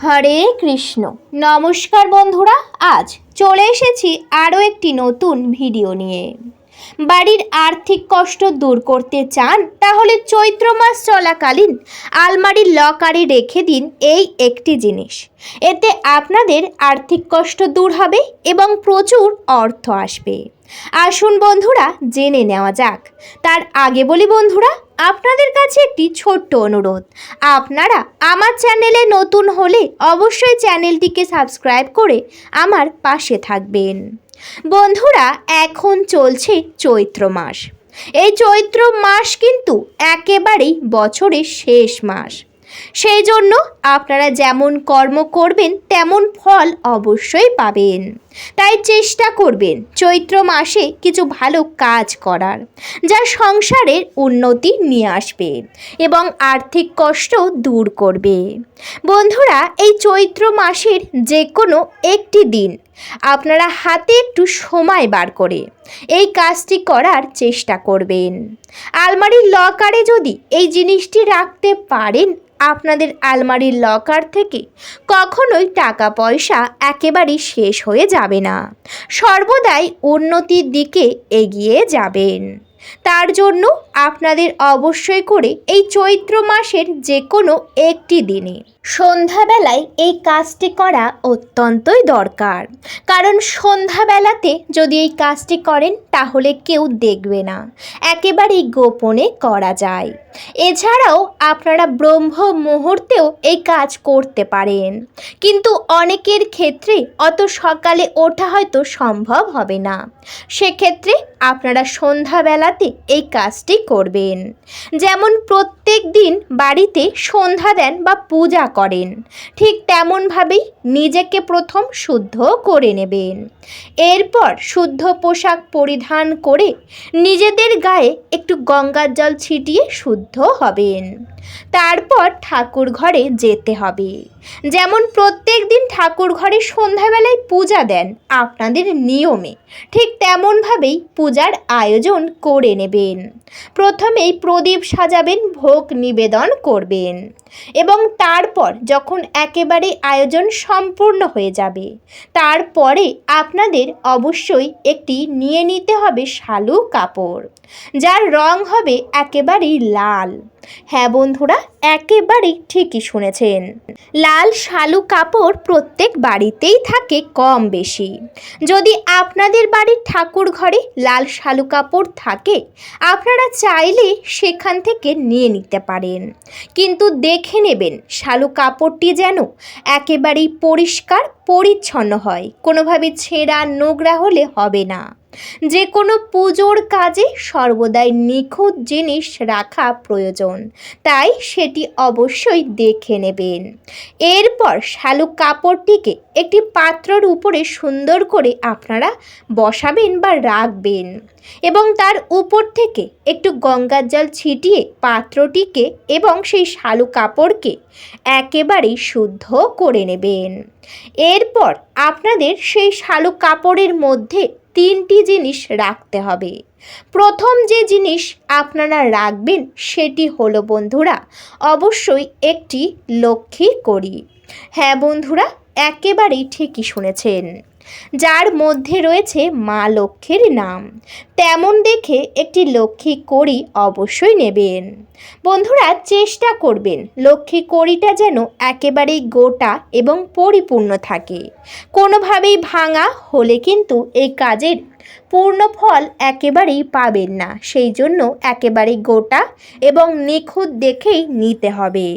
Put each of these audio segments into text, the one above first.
হরে কৃষ্ণ। নমস্কার বন্ধুরা, আজ চলে এসেছি আরও একটি নতুন ভিডিও নিয়ে। বাড়ির আর্থিক কষ্ট দূর করতে চান, তাহলে চৈত্র মাস চলাকালীন আলমারির লকারে রেখে দিন এই একটি জিনিস। এতে আপনাদের আর্থিক কষ্ট দূর হবে এবং প্রচুর অর্থ আসবে। আসুন বন্ধুরা, জেনে নেওয়া যাক। তার আগে বলি বন্ধুরা, আপনাদের কাছে একটি ছোট্ট অনুরোধ। আপনারা আমার চ্যানেলে নতুন হলে অবশ্যই চ্যানেলটিকে সাবস্ক্রাইব করে আমার পাশে থাকবেন। বন্ধুরা, এখন চলছে চৈত্র মাস। এই চৈত্র মাস কিন্তু একেবারেই বছরের শেষ মাস। সেই জন্য আপনারা যেমন কর্ম করবেন, তেমন ফল অবশ্যই পাবেন। তাই চেষ্টা করবেন চৈত্র মাসে কিছু ভালো কাজ করার, যা সংসারের উন্নতি নিয়ে আসবে এবং আর্থিক কষ্ট দূর করবে। বন্ধুরা, এই চৈত্র মাসের যে কোনো একটি দিন আপনারা হাতে একটু সময় বার করে এই কাজটি করার চেষ্টা করবেন। আলমারির লকারে যদি এই জিনিসটি রাখতে পারেন আপনাদের আলমারির লকার থেকে কখনোই টাকা পয়সা একেবারেই শেষ হয়ে যাবে না। সর্বদাই উন্নতির দিকে এগিয়ে যাবেন। তার জন্য আপনাদের অবশ্যই করে এই চৈত্র মাসের যে কোনো একটি দিনে সন্ধ্যাবেলায় এই কাজটি করা অত্যন্তই দরকার। কারণ সন্ধ্যাবেলাতে যদি এই কাজটি করেন, তাহলে কেউ দেখবে না। একেবারেই গোপনে করা যায়। এছাড়াও আপনারা ব্রহ্ম মুহূর্তেও এই কাজ করতে পারেন। কিন্তু অনেকের ক্ষেত্রে অত সকালে ওঠা হয়তো সম্ভব হবে না। সেক্ষেত্রে আপনারা সন্ধ্যাবেলাতে এই কাজটি করবেন। যেমন প্রত্যেক দিন বাড়িতে সন্ধ্যা দেন বা পূজা করেন। ঠিক তেমনভাবেই নিজেকে প্রথম শুদ্ধ করে নেবেন। এরপর শুদ্ধ পোশাক পরিধান করে নিজেদের গায়ে একটু গঙ্গার জল ছিটিয়ে শুদ্ধ হবেন। তারপর ঠাকুর ঘরে যেতে হবে। যেমন প্রত্যেক দিন ঠাকুর ঘরে সন্ধ্যাবেলায় পূজা দেন আপনাদের নিয়মে, ঠিক তেমনভাবেই পূজার আয়োজন করে নেবেন। প্রথমেই প্রদীপ সাজাবেন, ভোগ নিবেদন করবেন এবং তারপর যখন একেবারে আয়োজন সম্পূর্ণ হয়ে যাবে, তারপরে আপনাদের অবশ্যই একটি নিয়ে নিতে হবে শালু কাপড়, যার রং হবে একেবারেই লাল। হ্যাঁ বন্ধুরা একেবারেই ঠিকই শুনেছেন। লাল শালু কাপড় প্রত্যেক বাড়িতেই থাকে কম বেশি। যদি আপনাদের বাড়ির ঠাকুর ঘরে লাল শালু কাপড় থাকে, আপনারা চাইলে সেখান থেকে নিয়ে নিতে পারেন। কিন্তু দেখে নেবেন শালু কাপড়টি যেন একেবারেই পরিষ্কার, পরিচ্ছন্ন হয়। কোনোভাবে ছেঁড়া, নোংরা হলে হবে না। যে কোনো পুজোর কাজে সর্বদাই নিখুঁত জিনিস রাখা প্রয়োজন। তাই সেটি অবশ্যই দেখে নেবেন। এরপর শালুক কাপড়টিকে একটি পাত্রর উপরে সুন্দর করে আপনারা বসাবেন বা রাখবেন এবং তার উপর থেকে একটু গঙ্গার জল ছিটিয়ে পাত্রটিকে এবং সেই শালু কাপড়কে একেবারেই শুদ্ধ করে নেবেন। এরপর আপনাদের সেই শালু কাপড়ের মধ্যে তিনটি জিনিস রাখতে হবে। প্রথম যে জিনিস আপনারা রাখবেন সেটি হলো বন্ধুরা, অবশ্যই একটি লক্ষ্মী করি হ্যাঁ বন্ধুরা, একেবারেই ঠিকই শুনেছেন। যার মধ্যে রয়েছে মা লক্ষ্মীর নাম। তেমন দেখে একটি লক্ষ্মী কড়ি অবশ্যই নেবেন। বন্ধুরা, চেষ্টা করবেন লক্ষ্মী কড়িটা যেন একেবারেই গোটা এবং পরিপূর্ণ থাকে। কোনোভাবেই ভাঙা হলে কিন্তু এই কাজের পূর্ণ ফল একেবারেই পাবেন না। সেই জন্য একেবারেই গোটা এবং নিখুঁত দেখেই নিতে হবে।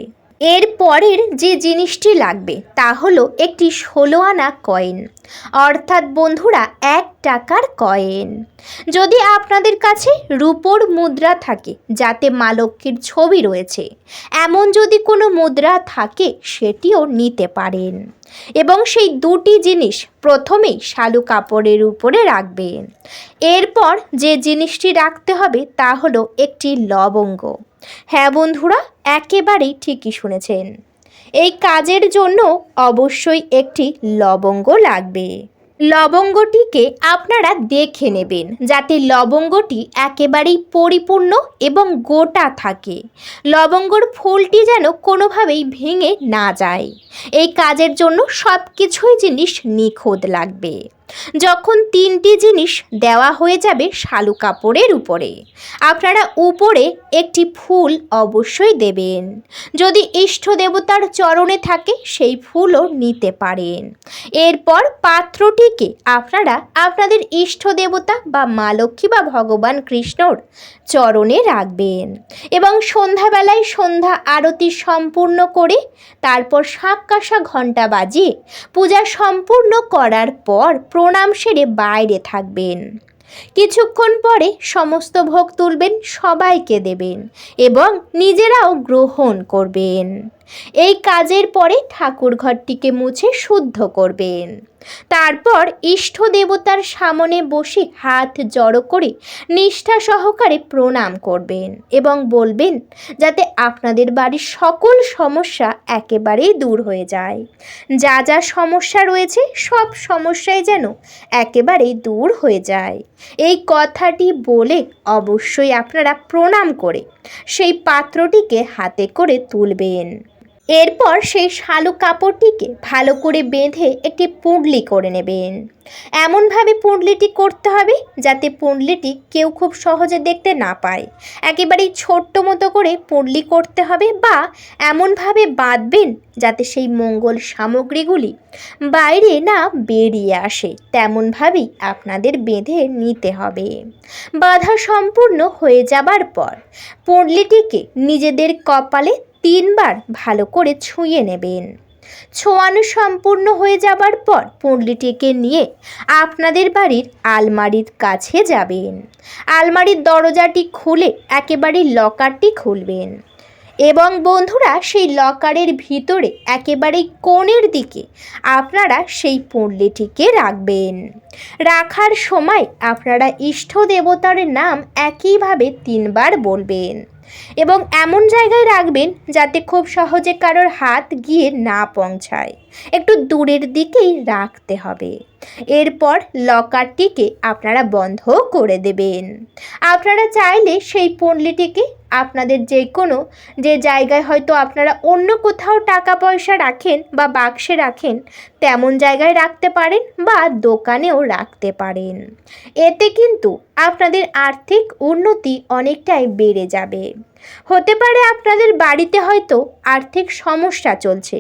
এর পরের যে জিনিসটি লাগবে তা হলো একটি ষোলো আনা কয়েন। অর্থাৎ বন্ধুরা, এক টাকার কয়েন। যদি আপনাদের কাছে রূপোর মুদ্রা থাকে, যাতে মা লক্ষ্মীর ছবি রয়েছে, এমন যদি কোনো মুদ্রা থাকে, সেটিও নিতে পারেন। এবং সেই দুটি জিনিস প্রথমেই শালু কাপড়ের উপরে রাখবেন এরপর যে জিনিসটি রাখতে হবে তা হলো একটি লবঙ্গ। হ্যাঁ বন্ধুরা, একেবারেই ঠিকই শুনেছেন। এই কাজের জন্য অবশ্যই একটি লবঙ্গ লাগবে। লবঙ্গটিকে আপনারা দেখে নেবেন, যাতে লবঙ্গটি একেবারেই পরিপূর্ণ এবং গোটা থাকে। লবঙ্গর ফুলটি যেন কোনোভাবেই ভেঙে না যায়। এই কাজের জন্য সব কিছুই জিনিস নিখুঁত লাগবে। যখন তিনটি জিনিস দেওয়া হয়ে যাবে শালু কাপড়ের উপরে। আপনারা উপরে একটি ফুল অবশ্যই দেবেন। যদি ইষ্ট দেবতার চরণে থাকে, সেই ফুলও নিতে পারেন। এরপর পাত্রটিকে আপনারা আপনাদের ইষ্ট দেবতা বা মা লক্ষ্মী বা ভগবান কৃষ্ণর চরণে রাখবেন এবং সন্ধ্যাবেলায় সন্ধ্যা আরতি সম্পূর্ণ করে তারপর শাঁকাশা ঘণ্টা বাজিয়ে পূজা সম্পূর্ণ করার পর প্রণাম সেরে বাইরে থাকবেন। কিছুক্ষণ পরে সমস্ত ভোগ তুলবেন, সবাইকে দেবেন এবং নিজেরাও গ্রহণ করবেন। এই কাজের পরে ঠাকুর ঘরটিকে মুছে শুদ্ধ করবেন। তারপর ইষ্ট দেবতার সামনে বসে হাত জড়ো করে নিষ্ঠা সহকারে প্রণাম করবেন এবং বলবেন, যাতে আপনাদের বাড়ির সকল সমস্যা একেবারেই দূর হয়ে যায়। যা যা সমস্যা রয়েছে, সব সমস্যাই যেন একেবারেই দূর হয়ে যায়। এই কথাটি বলে অবশ্যই আপনারা প্রণাম করে সেই পাত্রটিকে হাতে করে তুলবেন। এরপর সেই শালু কাপড়টিকে ভালো করে বেঁধে একটি পুঁডলি করে নেবেন। এমনভাবে পুঁডলিটি করতে হবে যাতে পুঁডলিটি কেউ খুব সহজে দেখতে না পায়। একেবারেই ছোট্ট মতো করে পুঁডলি করতে হবে বা এমনভাবে বাঁধবেন যাতে সেই মঙ্গল সামগ্রীগুলি বাইরে না বেরিয়ে আসে। তেমনভাবেই আপনাদের বেঁধে নিতে হবে। বাধা সম্পূর্ণ হয়ে যাবার পর পুঁডলিটিকে নিজেদের কপালে তিনবার ভালো করে ছুঁয়ে নেবেন। ছোঁয়ানো সম্পূর্ণ হয়ে যাবার পর পুঁটলিটিকে নিয়ে আপনাদের বাড়ির আলমারির কাছে যাবেন। আলমারির দরজাটি খুলে একেবারে লকারটি খুলবেন। এবং বন্ধুরা, সেই লকারের ভিতরে একেবারেই কোণের দিকে আপনারা সেই পুঁটলিটিকে রাখবেন। রাখার সময় আপনারা ইষ্ট দেবতার নাম একইভাবে তিনবার বলবেন। এবং এমন জায়গায় রাখবেন যাতে খুব সহজে কারোর হাত গিয়ে না পৌঁছায়। একটু দূরের দিকেই রাখতে হবে। এরপর লকারটিকে আপনারা বন্ধ করে দেবেন। আপনারা চাইলে সেই পণ্যটিকে আপনাদের যে কোনো যে জায়গায় হয়তো আপনারা অন্য কোথাও টাকা পয়সা রাখেন বা বাক্সে রাখেন, তেমন জায়গায় রাখতে পারেন বা দোকানেও রাখতে পারেন। এতে কিন্তু আপনাদের আর্থিক উন্নতি অনেকটাই বেড়ে যাবে। হতে পারে আপনাদের বাড়িতে হয়তো আর্থিক সমস্যা চলছে,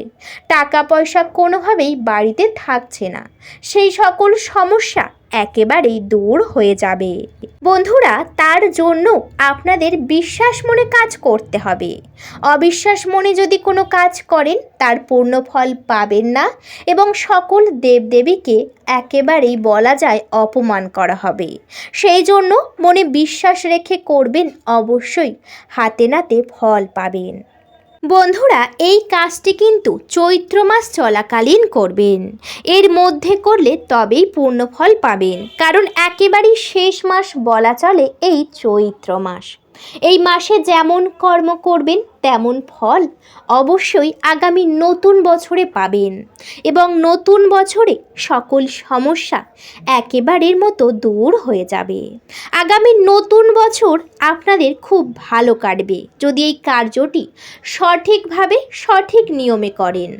টাকা পয়সা কোনোভাবেই বাড়িতে থাকছে না। সেই সকল সমস্যা একেবারেই দূর হয়ে যাবে। বন্ধুরা, তার জন্য আপনাদের বিশ্বাস মনে কাজ করতে হবে। অবিশ্বাস মনে যদি কোনো কাজ করেন, তার পূর্ণ ফল পাবেন না এবং সকল দেবদেবীকে একেবারেই বলা যায় অপমান করা হবে। সেই জন্য মনে বিশ্বাস রেখে করবেন অবশ্যই, হাতে নাতে ফল পাবেন। বন্ধুরা, এই কাজটি কিন্তু চৈত্র মাস চলাকালীন করবেন। এর মধ্যে করলে তবেই পূর্ণ ফল পাবেন। কারণ একেবারেই শেষ মাস বলা চলে এই চৈত্র মাস। এই মাসে যেমন কর্ম করবেন তেমন ফল অবশ্যই আগামী নতুন বছরে পাবেন এবং নতুন বছরে সকল সমস্যা একেবারের মতো দূর হয়ে যাবে। আগামী নতুন বছর আপনাদের খুব ভালো কাটবে যদি এই কার্যটি সঠিকভাবে সঠিক নিয়মে করেন।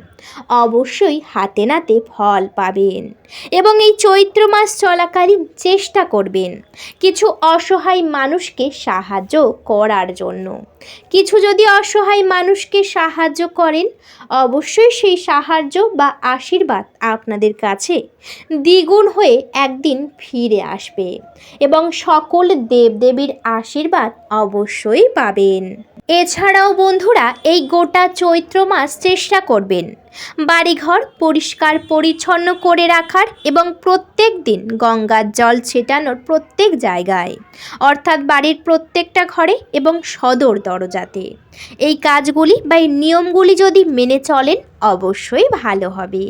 অবশ্যই হাতে নাতে ফল পাবেন এবং এই চৈত্র মাস চলাকালীন চেষ্টা করবেন কিছু অসহায় মানুষকে সাহায্য করার জন্য। কিছু যদি অসহায় মানুষকে সাহায্য করেন, অবশ্যই সেই সাহায্য বা আশীর্বাদ আপনাদের কাছে দ্বিগুণ হয়ে একদিন ফিরে আসবে এবং সকল দেবদেবীর আশীর্বাদ অবশ্যই পাবেন। এছাড়াও বন্ধুরা, এই গোটা চৈত্র মাস চেষ্টা করবেন। বাড়িঘর পরিষ্কার পরিচ্ছন্ন করে রাখার এবং প্রত্যেক দিন গঙ্গার জল ছেটানোর প্রত্যেক জায়গায়, অর্থাৎ বাড়ির প্রত্যেকটা ঘরে এবং সদর দরজাতে। এই কাজগুলি বা এই নিয়মগুলি যদি মেনে চলেন, অবশ্যই ভালো হবে।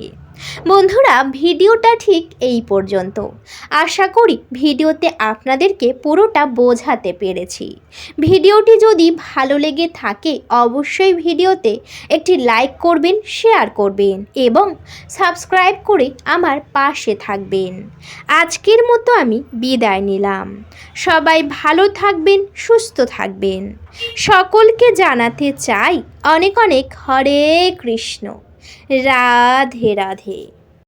বন্ধুরা, ভিডিওটা ঠিক এই পর্যন্ত। আশা করি ভিডিওতে আপনাদেরকে পুরোটা বোঝাতে পেরেছি। ভিডিওটি যদি ভালো লেগে থাকে, অবশ্যই ভিডিওতে একটি লাইক করবেন, শেয়ার করবেন এবং সাবস্ক্রাইব করে আমার পাশে থাকবেন। আজকের মতো আমি বিদায় নিলাম। সবাই ভালো থাকবেন, সুস্থ থাকবেন। সকলকে জানাতে চাই অনেক অনেক হরে কৃষ্ণ। রাধে রাধে।